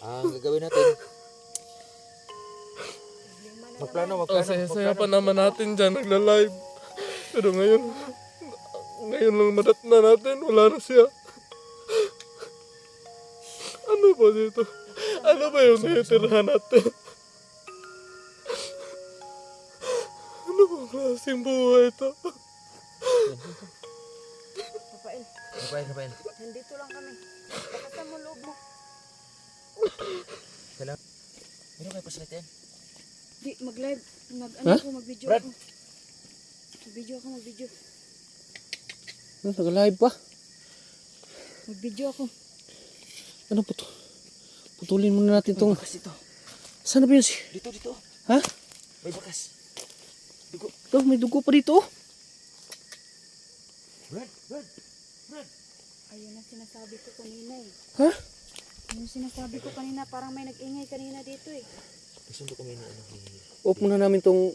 Ang gagawin natin, magplano, Oh, magplano. saya-saya pa naman natin dyan, nagla-live. Pero ngayon, ngayon lang madat na natin, wala na siya. Ano ba dito? Ano ba yung naitirhan natin? Ano ba klaseng buhay ito? Papail, Kapain, kapain. nandito lang kami. Bakasan mo loob mo. Kailangan. Meron kayo pasilit yan? Di, mag-live. Mag, ano Ha? ako, mag-video Brad. ako. Mag-video ako, mag-video. Ano, nag-live pa? Mag-video ako. Ano po to? Putulin muna natin tong... Bakas dito. Saan na ba yun si... Dito, dito. Ha? May bakas. Dugo. Ito, may dugo pa dito. oh. Brad, Brad. Ayun ang sinasabi ko kanina eh. Ha? Yung sinasabi ko kanina, parang may nag-ingay kanina dito eh. Kasundo kami na ano. Off muna namin tong...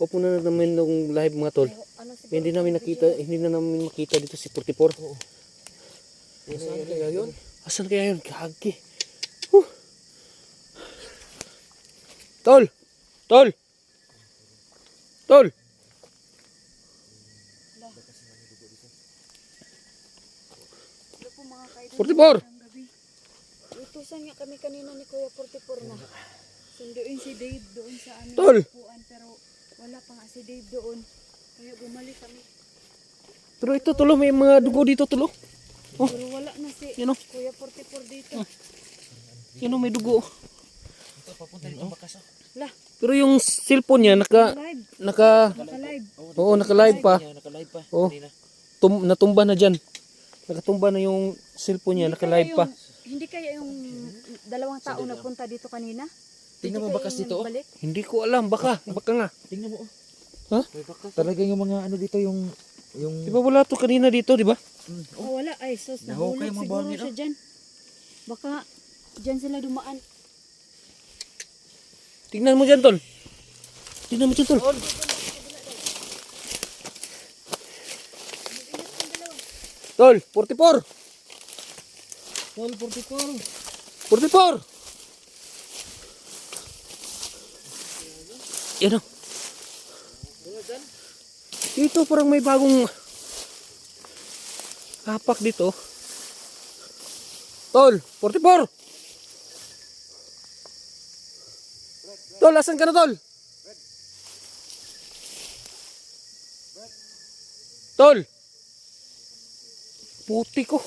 Off muna namin tong live mga tol. May, ano siguro, Hindi namin nakita, hindi na namin makita dito si 44. Oo. Saan kaya yun? Asan kaya yun? Kagi. Huh. Tol! Tol! Tol! Hello po mga kaidol. 44! Magandang gabi. Utusan nga kami kanina ni Kuya 44 na sunduin si Dave doon sa aming Tol! upuan pero wala pa nga si Dave doon. Kaya bumalik kami. Pero ito tulo, may mga dugo dito tulo. Oh. Pero wala na si Yan o, Kuya 44 dito. yan o, may dugo. Ito, papunta dito bakas. oh. Lah, Pero yung cellphone niya, naka, live. naka, Naka-live. oo, naka-live pa. Naka-live pa. Oh. Kanina. Tum, natumba na dyan. Nakatumba na yung cellphone niya, naka-live pa. yung- Hindi kaya yung dalawang tao na punta dito kanina? Tingnan mo bakas dito, oh. balik? Hindi ko alam, baka, baka nga. Tingnan mo. oh. Ha? May bakas. Talaga yung mga ano dito yung yung Di ba wala to kanina dito, di ba? Mm, Oh, wala. Ay, sus, nahulog mga siguro siya dyan. Baka dyan sila dumaan. Tingnan mo dyan, tol. Tingnan mo dyan, tol. Tol, 44. Tol 44. 44. Yan o. Dito parang may bagong kapak dito. Tol, 44. Tol, asan ka na, Tol? Tol. Puti ko.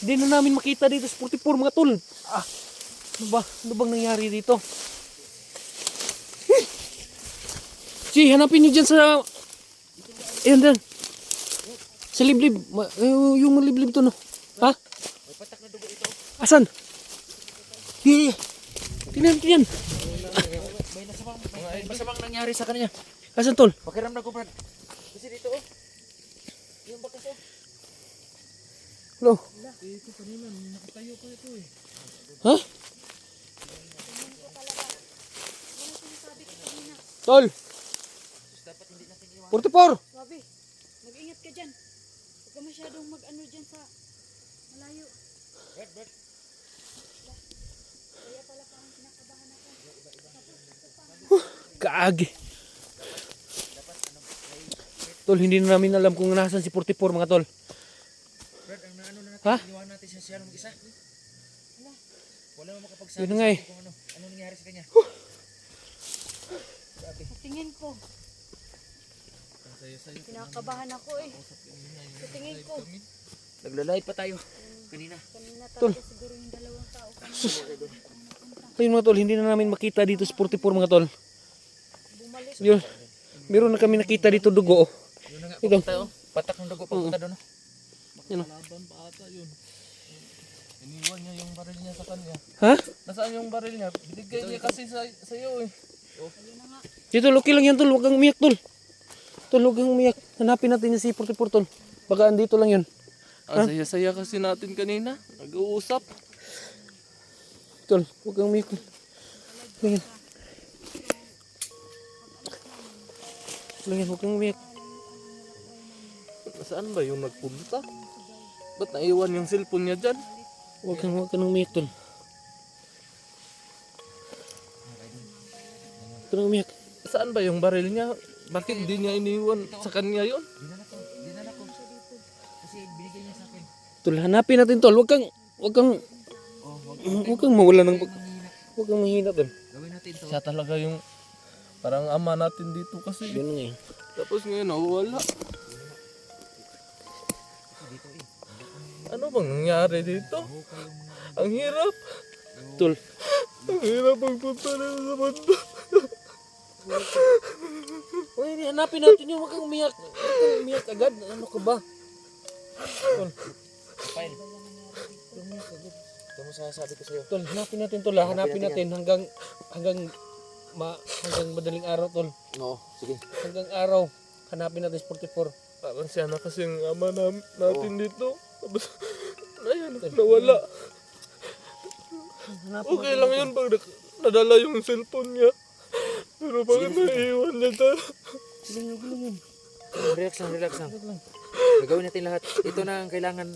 Hindi na namin makita dito sa 44 mga tol. Ah, ano ba? Ano bang nangyari dito? Si, hanapin niyo dyan sa... Ayan dyan. Sa liblib. Ma- yung liblib to no. Ha? Asan? Di. Tingnan, tingnan. May nasamang may nangyari sa kanya. Asan tol? Pakiramdam ko, Brad. Kasi dito oh. Yung bakas oh. Hello? Ha? Tol! 44! Sabi, mag-ingat ka dyan. Huwag ka masyadong mag-ano dyan sa malayo. Brad, Brad. Kaya pala parang kinakabahan ako. Kaagi. Tol, hindi na namin alam kung nasan si 44 mga tol. Brad, ang naano na natin, Ha? iniwan natin siya siya mag-isa. Wala. Wala mo makapagsabi Yun nga sa eh. kung ano, ano nangyari sa kanya. Sa tingin ko. Kinakabahan ako eh. Sa tingin ko. Naglalay pa tayo. Kanina. Kanina talaga siguro yung dalawang tao. Ayun mga tol, hindi na namin makita dito sa 44 mga tol. Bumalik. Yun. Meron na kami nakita dito dugo. oh. Yun na nga, Ito. papunta oh. Patak ng dugo, papunta doon oh. Yun. oh. Laban pa ata yun. Iniwan niya yung baril niya sa kanya. Ha? Nasaan yung baril niya? Binigay niya kasi sa, sa iyo eh. Dito, okay lang yan tol. Huwag kang umiyak tol. Tol, huwag kang umiyak. Hanapin natin yung si 44 tol. Baka andito lang yun. Ang saya-saya kasi natin kanina. Nag-uusap. Tol, huwag kang umiyak. Lang yan, huwag kang umiyak. Saan ba yung nagpunta? Ba't naiwan yung cellphone niya dyan? Huwag kang, huwag kang umiyak dun. Huwag kang umiyak. Saan ba yung baril niya? Bakit hindi niya iniwan sa kanya yun? Tol, hanapin natin tol. Huwag kang, huwag kang, huwag kang mawala ng, huwag kang mahina tol. Gawin natin tol. Siya talaga yung, parang ama natin dito kasi. Ganun eh. Tapos ngayon, nawawala. Ano bang nangyari dito? Ang hirap. Tol, Ang hirap pagpunta na sa banda. Uy, hanapin natin yung huwag kang umiyak. Huwag kang umiyak agad. Ano ka ba? File. Umiyak agad. Ito mo sasabi ko sa'yo. Tol, hanapin natin tol. ha. Hanapin natin hanggang, hanggang, ma, hanggang madaling araw tol. Oo, sige. Hanggang araw. Hanapin natin 44. Parang siya na kasi ang ama nam- natin dito. Tapos, ayun, nawala. Okay lang yun pag nadala yung cellphone niya. Pero bakit naiiwan niya ta? Sige, yun. Relax lang, relax lang. Gagawin natin lahat. Ito na ang kailangan.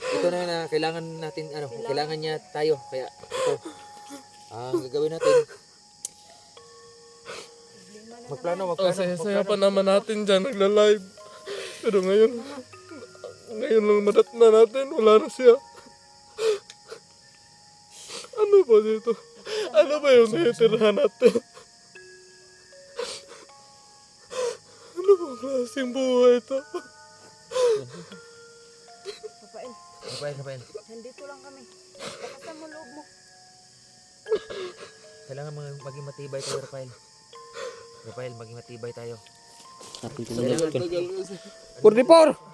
Ito na na kailangan natin, ano, kailangan niya tayo. Kaya, ito. Ang gagawin natin. Magplano, Oh, magplano. saya-saya pa naman natin dyan, nagla-live. Pero ngayon, ngayon lang madat na natin, wala na siya. Ano ba dito? Ano ba yung naitirhan natin? Ano ba klaseng buhay ito? Rafael, Rafael, Rafael. nandito lang kami. Lakasan mo loob mo. Kailangan mag- maging matibay tayo, Rafael. Rafael, maging matibay tayo. Kasi 44!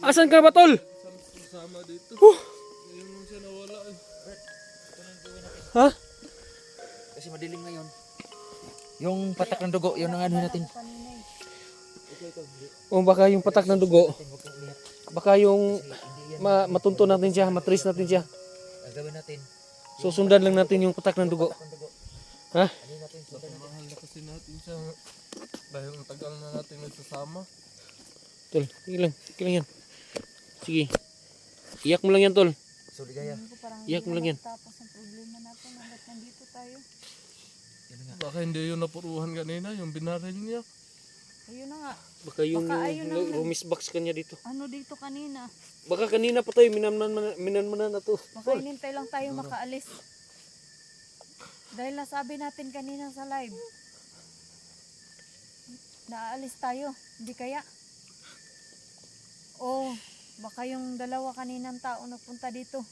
Asan ka ba tol? kasama dito. Ngayon lang siya nawala eh. Ha? Kasi madilim ngayon. Yung patak ng dugo, yun ang ano natin. O baka yung patak ng dugo. Baka yung ma matunto natin siya, matris natin siya. Ang gawin natin. Susundan lang natin yung patak ng dugo. Ha? Mahal na kasi natin siya. Dahil ang tagal na natin nagsasama. Tol, sige lang. Sige lang yan. Sige. Iyak mo lang yan, tol. So, ligaya. Ko parang Iyak mo lang yan. tapos ang problema natin hanggat nandito tayo. Baka hindi yun napuruhan kanina, yung binaril niya. Ayun na nga. Baka yung Baka ayun ang nag- rumis box kanya dito. Ano dito kanina? Baka kanina pa tayo, minanman, minanmanan na to. Baka inintay lang tayo makaalis. Dahil nasabi natin kanina sa live. Naaalis tayo. Hindi kaya? O baka yung dalawa kaninang tao nagpunta dito.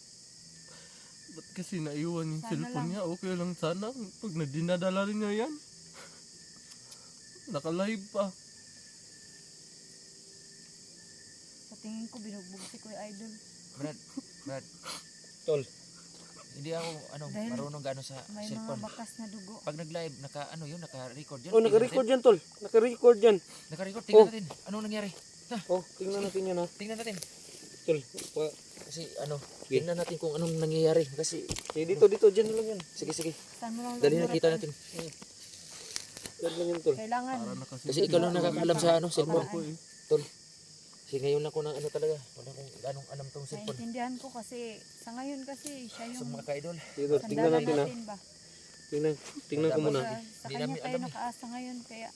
Ba't kasi naiwan yung Sana cellphone lang. niya? Okay lang sana. Pag nadinadala rin niya yan. Naka-live pa. Sa tingin ko binugbog si Kuya Idol. Brad, Brad. Tol. Hindi ako, ano, Dahil marunong gano'n sa May mga cellphone. bakas na dugo. Pag nag-live, naka, ano yun, naka-record yun. Oh, naka-record yan, tol. Naka-record yan. Naka-record, tingnan Oh. natin. Anong nangyari? Ha, Oh, tingnan natin yan, ha. tingnan natin. Tol, pa- Kasi, ano, tingnan natin kung anong nangyayari. Kasi, sige, dito, dito, dyan lang yan. sige, sige. Dali nakita Rafael? natin. Dyan lang yan, tol. Kailangan. Na kasi. Ikaw lang nakakaalam sa, ano, cellphone. Eh. Tol. Kasi ngayon lang ko na, ano talaga, wala kong anong alam tong cellphone. Naintindihan ko kasi sa ngayon kasi siya Sa yung mga ka-idol. Tingnan natin, ha. natin ba? Tingnan, tingnan ko muna. Sa, sa Hindi kanya namin tayo eh. nakaasa ngayon kaya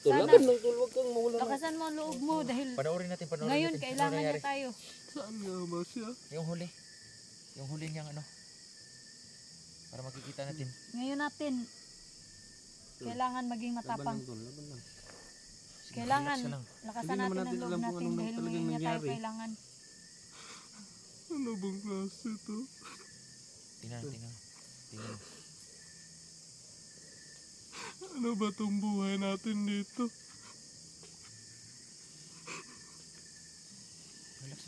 Sana. laban lang, tol. Huwag kang mawala ng... lakasan mo ang loob mo dahil Panoorin natin, panoorin ngayon natin. kailangan niya nangyari? tayo. Saan nga ba siya? Yung huli. Yung huli niyang ano. Para makikita natin. Ngayon natin kailangan maging Laban matapang. lang, tol. Laban lang. Kailangan relax ka lang. lakasan Hindi naman natin ang natin loob alam kung natin anong dahil talagang ngayon niya tayo nangyari. kailangan. Ano bang klase to? Tingnan. Tingnan. Ano ba tong buhay natin dito?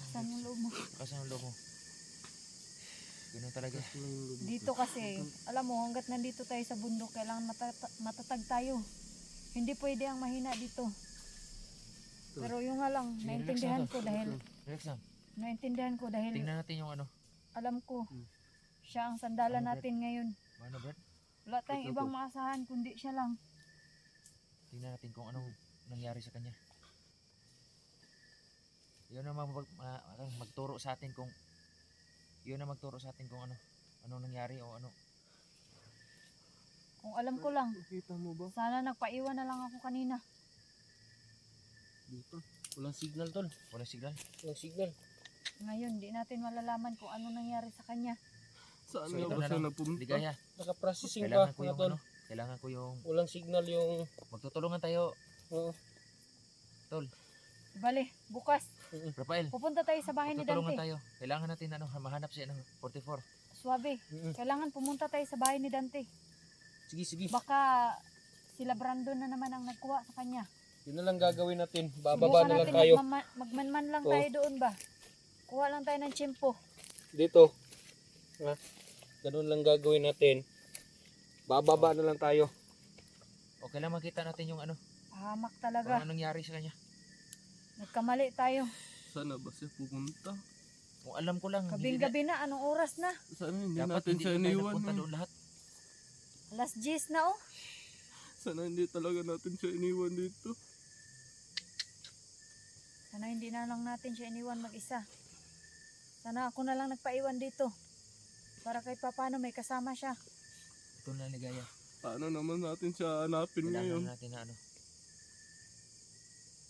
Saan yung loob mo? Kasi ang loob mo. Ganun talaga. Dito kasi, alam mo, hanggat nandito tayo sa bundok, kailangan matata- matatag tayo. Hindi pwede ang mahina dito. Pero yung nga lang, Sige, naintindihan relax ko dahil, Relax lang. naintindihan ko dahil Tingnan natin yung ano. alam ko, siya ang sandalan natin ngayon. Ano, Brad? Wala tayong ibang maasahan kundi siya lang. Tingnan natin kung anong nangyari sa kanya. Yun ang mag, ma- ano, magturo sa atin kung yun ang magturo sa atin kung ano anong nangyari o ano Kung alam ko lang, Nakita mo ba? sana nagpaiwan na lang ako kanina. Dito. Walang signal tol. Walang signal. Walang signal. Ngayon, di natin malalaman kung ano nangyari sa kanya. Saan So, nga ba na siya lang. napunta? Ligaya. Naka-processing Kailangan pa ko mga yung ano. Kailangan ko yung Walang signal yung... magtutulungan tayo. Oo. Tol. Bale, bukas, Rafael. pupunta tayo sa bahay ni Magtutulungan Dante. tayo. Kailangan natin ano, mahanap siya ng 44. Suwabe, Mm-mm. kailangan pumunta tayo sa bahay ni Dante. Sige, sige. Baka sila Brandon na naman ang nagkuha sa kanya. Yun na lang gagawin natin. Bababa na lang tayo. magmanman lang Oo. tayo doon ba? Kuha lang tayo ng tsimpo. Dito. Ha? Ganun lang gagawin natin. Bababa na lang tayo. O kailangan makita natin yung ano, kung talaga. anong nangyari sa kanya. Nagkamali tayo. Sana ba siya pumunta? Kung alam ko lang, hindi na, anong oras na? Sana hindi dapat natin hindi siya iniwan. eh. doon lahat. Alas 10 na oh. Sana hindi talaga natin siya iniwan dito. Sana hindi na lang natin siya iniwan mag-isa. Sana ako na lang nagpaiwan dito. Para kahit papano may kasama siya. Ito na ligaya. Paano naman natin siya hanapin Kailangan ngayon? natin na ano.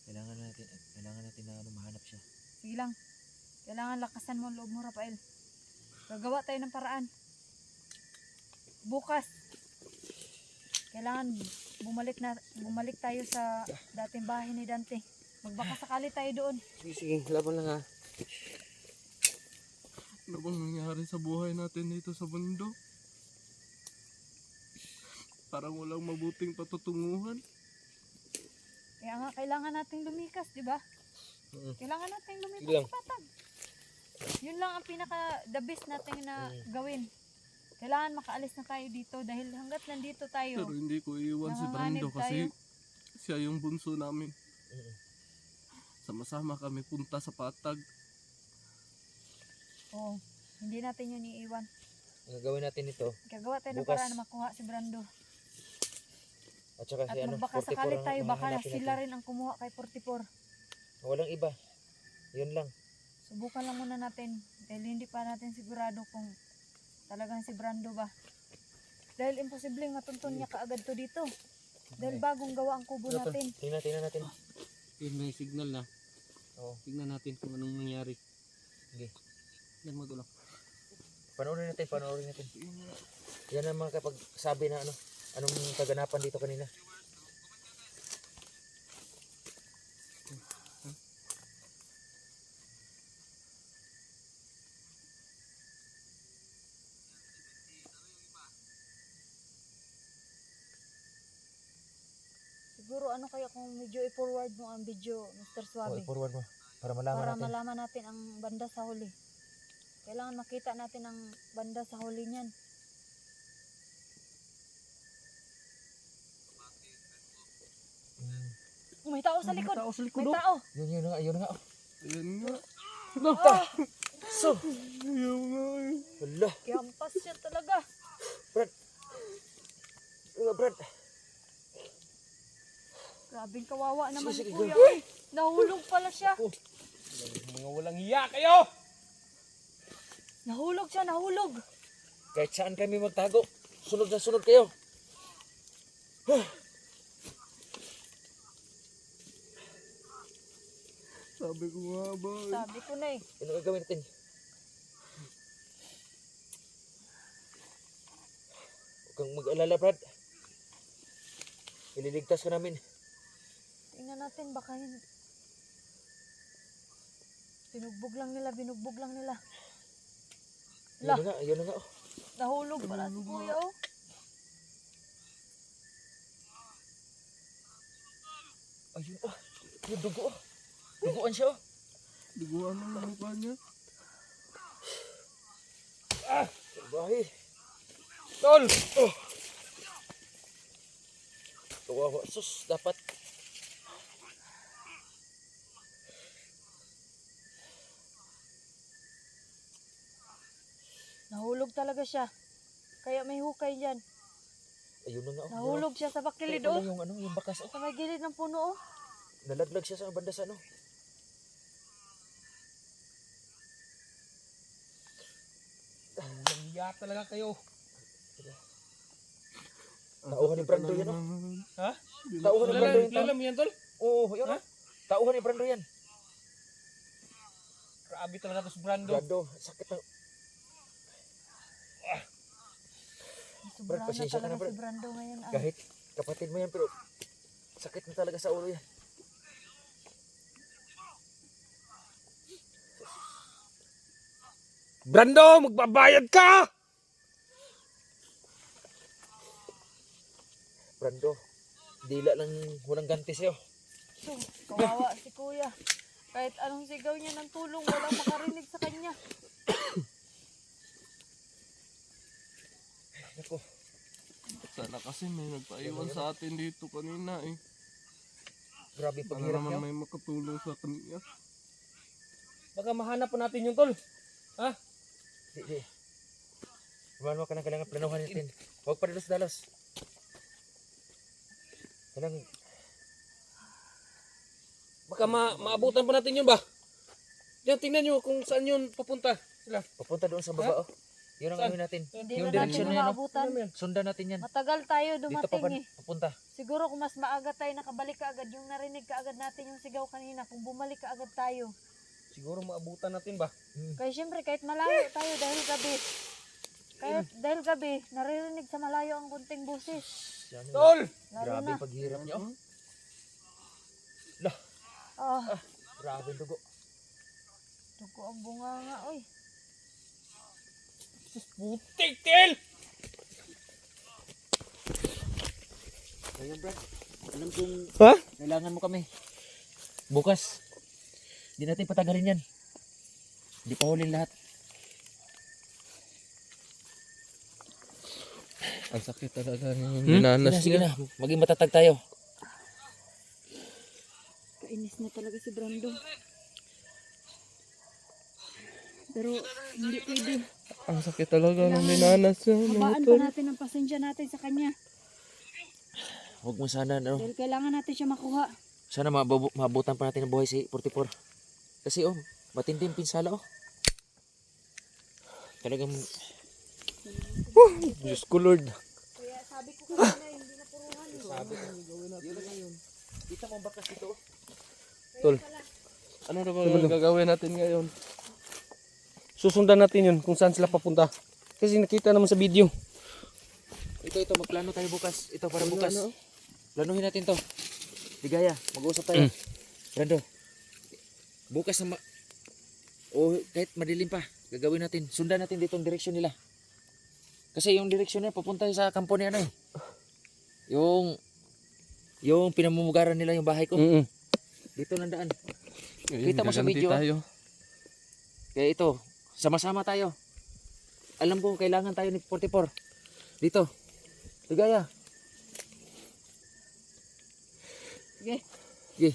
Kailangan natin, kailangan natin na ano, mahanap siya. Sige lang. Kailangan lakasan mo ang loob mo, Rafael. Gagawa tayo ng paraan. Bukas. Kailangan bumalik na bumalik tayo sa dating bahay ni Dante. Magbaka sakali tayo doon. Sige, sige. Laban lang ha. Ano bang nangyari sa buhay natin dito sa bundok? Parang walang mabuting patutunguhan. Kaya nga kailangan nating lumikas, di ba? Mm. Kailangan nating lumikas lang. sa patag. Yun lang ang pinaka the best natin na Mm. gawin. Kailangan makaalis na tayo dito dahil hanggat nandito tayo, Pero hindi ko iwan si Brando kasi tayo. siya yung bunso namin. Mm. Sama-sama kami punta sa patag. Oh, hindi natin yun iiwan. Ang gagawin natin ito, Gagawa tayo ng Bukas. paraan na makuha si Brando. at saka At si ano, magbaka 44 sakali ang tayo, baka mahanapin sila natin. rin ang kumuha kay 44. Walang iba. Yun lang. Subukan lang muna natin dahil hindi pa natin sigurado kung talagang si Brando ba. Dahil imposibleng matuntun niya kaagad to dito. Dahil bagong gawa ang kubo Ano to? natin. Tingnan, tingnan natin. Yun, may signal na. Oo. Tingnan natin kung anong nangyari. Sige. Yan mo tulong. Panoorin natin, panoorin natin. Yan ang mga kapag sabi na ano, anong kaganapan dito kanina. Siguro ano kaya kung medyo i-forward mo ang video, Mr. Suave. i-forward mo. Para malaman para natin. malaman natin ang banda sa huli. Kailangan makita natin ang banda sa huli niyan. Oh, may tao sa likod. tao sa likod, May oh. tao. Yun, yun nga, yun nga. oh. Ayan nga. So, Ayaw nga wala. Kiampas siya talaga. Brad. Yun nga, Brad. Grabing kawawa naman sige, Kuya. Uy, nahulog pala siya. Mga walang hiya kayo! Nahulog siya, nahulog. Kahit saan kami magtago, sunod na sunod kayo. Sabi ko nga ba. Sabi ko na eh. Ano gagawin natin? Huwag kang mag-alala, Brad. Ililigtas ka namin. Tingnan natin, baka yun. Binugbog lang nila, binugbog lang nila. Yun Lah. na nga, yun na nga. oh. Nahulog pala si Kuya oh. Ayun, oh. Yung dugo, oh. Duguan siya, oh. Liguan ang mukha niya. Bahay. Tol! Oh. Kawawa. Sus, dapat. Nahulog talaga siya. Kaya may hukay dyan. Ayun na nga, oh. Nahulog siya sa bakilid oh. yung, ano, yung bakas, oh. Sa may gilid ng puno oh. Nalaglag siya sa banda sa ano. Walang hiya talaga kayo. Tauhan ni Brando yan, oh. Ha? Tauhan ni Brando yan. Kilala mo yan, tol? Oo, yun, Ha? oh. Tauhan ni Brando yan. Grabe talaga to si Brando. Brando, sakit ng... Na pasensya ka na, Brad. si Brando ngayon. ah. Kahit kapatid mo yan, pero sakit na talaga sa ulo yan. Brando, magbabayad ka! Brando, dila lang walang ganti sa'yo. So, kawawa si kuya. Kahit anong sigaw niya ng tulong, walang makarinig sa kanya. Naku, Sana kasi may nagpaiwan sa atin dito kanina eh. grabe Para paghirap naman may makatulong sa kanya. Baka mahanap pa natin yung tol. Ha? Di, di. Kumano ka na kailangan planuhan natin. Huwag pa dalos-dalos. Kailangan, Baka ma maabutan pa natin yun ba? Diyan, tingnan nyo kung saan yun papunta. Sila. papunta doon sa baba, oh. Yun ang Saan? ano natin. Hindi Yung na natin direction na yan, oh. maabutan. Sundan natin yan. Matagal tayo Dito pa dumating eh. papunta. Siguro kung mas maaga tayo nakabalik ka agad, yung narinig ka agad natin yung sigaw kanina, kung bumalik ka agad tayo. Siguro maabutan natin ba? Hmm. Kaya syempre, kahit malayo tayo dahil gabi, kahit dahil gabi, naririnig sa malayo ang kunting busis. Tol! Grabe na. paghirap niyo. oh. Ah, Grabe dugo. dugo ang bunga nga, oy. Putik, Tel! Ayun, Brad. Alam kong Ha? kailangan mo kami. Bukas. Hindi natin patagalin yan. Hindi pa huli lahat. Ang sakit talaga ng Hmm? Sige na, binanas sige niya. na. Maging matatag tayo. Kainis na talaga si Brando. Pero hindi pwede. Ang sakit talaga ng binanas niya. Habaan pa natin ang pasensya natin sa kanya. Huwag mo sana, ano, Dahil kailangan natin siya makuha. sana mababu- mabutan pa natin ang buhay si 44. Kasi oh, matindi yung pinsala oh. Talagang Diyos ko Lord. Kaya sabi ko kanina, hindi na puruhan. eh. kita mo bakas dito oh. Tol. Ano na bang gagawin natin ngayon? Susundan natin yun kung saan sila papunta. Kasi nakita naman sa video. Ito, ito, magplano tayo bukas. Ito, para bukas. Planuhin natin to. Ligaya, mag-uusap tayo. Mm. Brando, bukas na ma- o kahit madilim pa, gagawin natin. Sundan natin dito ang direksyon nila. Kasi yung direksyon nila, papunta sa kampo ni ano eh. Yung, yung pinamumugaran nila yung bahay ko. Mm Dito nandaan. Ngayon, Kita mo sa video, ah. tayo. Kaya ito, sama-sama tayo. Alam ko, kailangan tayo ni 44. Dito. Ligaya. Sige. Sige.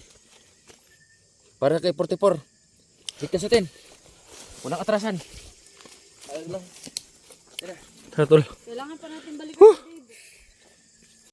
Para kay 44. Ligtas natin. Walang atrasan. Ayun lang. Tara, tol. Kailangan pa natin balikan si